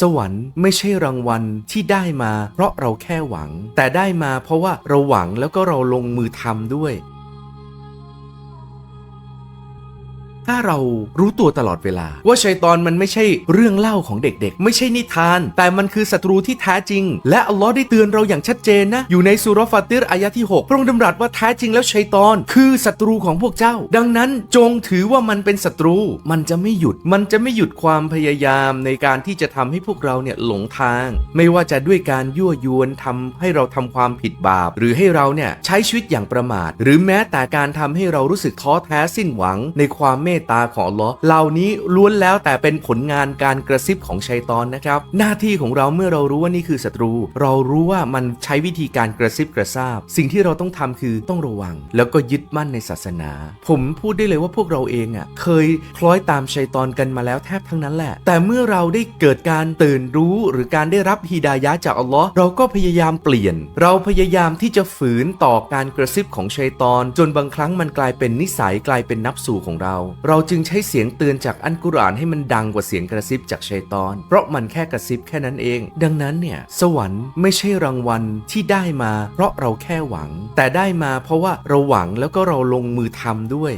สวรรค์ไม่ใช่รางวัลที่ได้มา เพราะเราแค่หวัง แต่ได้มาเพราะว่าเราหวังแล้วก็เราลงมือทำด้วย ถ้าเรารู้ตัวตลอดเวลา ว่าชัยตอนมันไม่ใช่เรื่องเล่าของเด็กๆ ไม่ใช่นิทาน แต่มันคือศัตรูที่แท้จริง และอัลลอฮ์ได้เตือนเราอย่างชัดเจนนะ อยู่ในสุรฟาติรอายะที่ 6 พระองค์ดำรัสว่าแท้จริงแล้วชัยตอน คือศัตรูของพวกเจ้า ดังนั้นจงถือว่ามันเป็นศัตรู มันจะไม่หยุด มันจะไม่หยุดความพยายามในการที่จะทำให้พวกเราเนี่ยหลงทาง ไม่ว่าจะด้วยการยั่วยวนทำให้เราทำความผิดบาป หรือให้เราเนี่ยใช้ชีวิตอย่างประมาท หรือแม้แต่การทำให้เรารู้สึกท้อแท้สิ้นหวังในความเมตตาของลอเหล่านี้ล้วนแล้วแต่เป็นผลงานการกระซิบของชัยตอนนะครับ หน้าที่ของเราเมื่อเรารู้ว่านี่คือศัตรู เรารู้ว่ามันใช้วิธีการกระซิบกระซาบ สิ่งที่เราต้องทำคือต้องระวัง แล้วก็ยึดมั่นในศาสนา ผมพูดได้เลยว่าพวกเราเองอะเคยคล้อยตามชัยตอนกันมาแล้วแทบทั้งนั้นแหละ แต่เมื่อเราได้เกิดการตื่นรู้หรือการได้รับฮิดายะจากอัลลอฮ์เราก็พยายามเปลี่ยน เราพยายามที่จะฝืนต่อการกระซิบของชัยตอน จนบางครั้งมันกลายเป็นนิสัยกลายเป็นนับสู่ของเราเราจึงใช้เสียงเตือนจากอันกุรอานให้มันดังกว่าเสียงกระซิบจากชัยตอน เพราะมันแค่กระซิบแค่นั้นเอง ดังนั้นเนี่ยสวรรค์ไม่ใช่รางวัลที่ได้มา เพราะเราแค่หวัง แต่ได้มาเพราะว่าเราหวังแล้วก็เราลงมือทำด้วย